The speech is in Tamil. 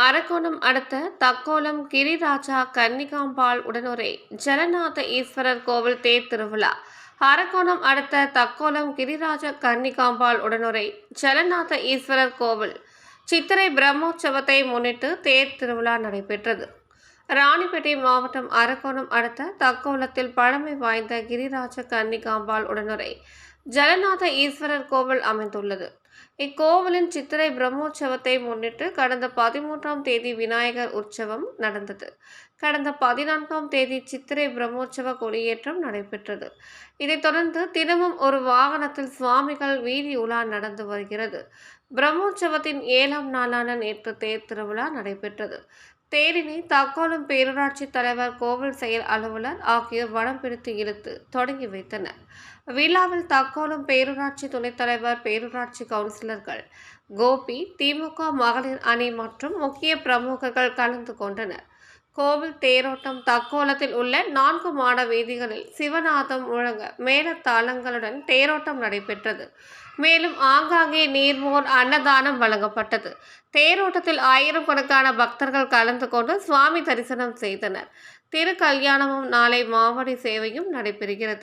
அரக்கோணம் அடுத்த தக்கோலம் கிரிராஜா கன்னிகாம்பாள் உடனுரை ஜலநாத ஈஸ்வரர் கோவில் தேர் திருவிழா. அரக்கோணம் அடுத்த தக்கோலம் கிரிராஜ கன்னிகாம்பாள் உடனுரை ஜலநாத ஈஸ்வரர் கோவில். சித்திரை பிரம்மோற்சவத்தை முன்னிட்டு தேர் திருவிழா நடைபெற்றது. ராணிப்பேட்டை மாவட்டம் அரக்கோணம் அடுத்த தக்கோலத்தில் பழமை வாய்ந்த கிரிராஜ கன்னிகாம்பாள் உடனுரை ஜலநாத ஈஸ்வரர் கோவில் அமைந்துள்ளது. இக்கோவிலின் சித்திரை பிரம்மோற்சவத்தை முன்னிட்டு கடந்த பதிமூன்றாம் தேதி விநாயகர் உற்சவம் நடந்தது. கடந்த பதினான்காம் தேதி சித்திரை பிரம்மோற்சவ கொடியேற்றம் நடைபெற்றது. இதைத் தொடர்ந்து தினமும் ஒரு வாகனத்தில் சுவாமிகள் வீதி உலா நடந்து வருகிறது. பிரம்மோற்சவத்தின் ஏழாம் நாளான நேற்று தேர் திருவிழா நடைபெற்றது. தேரினை தக்கோலம் பேரூராட்சி தலைவர் கோவில் செயல் அலுவலர் ஆகியோர் வடம் பிடித்து இழுத்து தொடங்கி வைத்தனர். விழாவில் தக்கோலம் பேரூராட்சி துணைத் தலைவர் பேரூராட்சி கவுன்சிலர்கள் கோபி திமுக மகளிர் அணி மற்றும் முக்கிய பிரமுகர்கள் கலந்து கொண்டனர். கோவில் தேரோட்டம் தக்கோலத்தில் உள்ள நான்கு மாட வீதிகளில் சிவநாதம் முழங்க மேளதாளங்களுடன் தேரோட்டம் நடைபெற்றது. மேலும் ஆங்காங்கே நீர்மோர் அன்னதானம் வழங்கப்பட்டது. தேரோட்டத்தில் ஆயிரக்கணக்கான பக்தர்கள் கலந்து கொண்டு சுவாமி தரிசனம் செய்தனர். திரு கல்யாணமும் நாளை மாவடி சேவையும் நடைபெறுகிறது.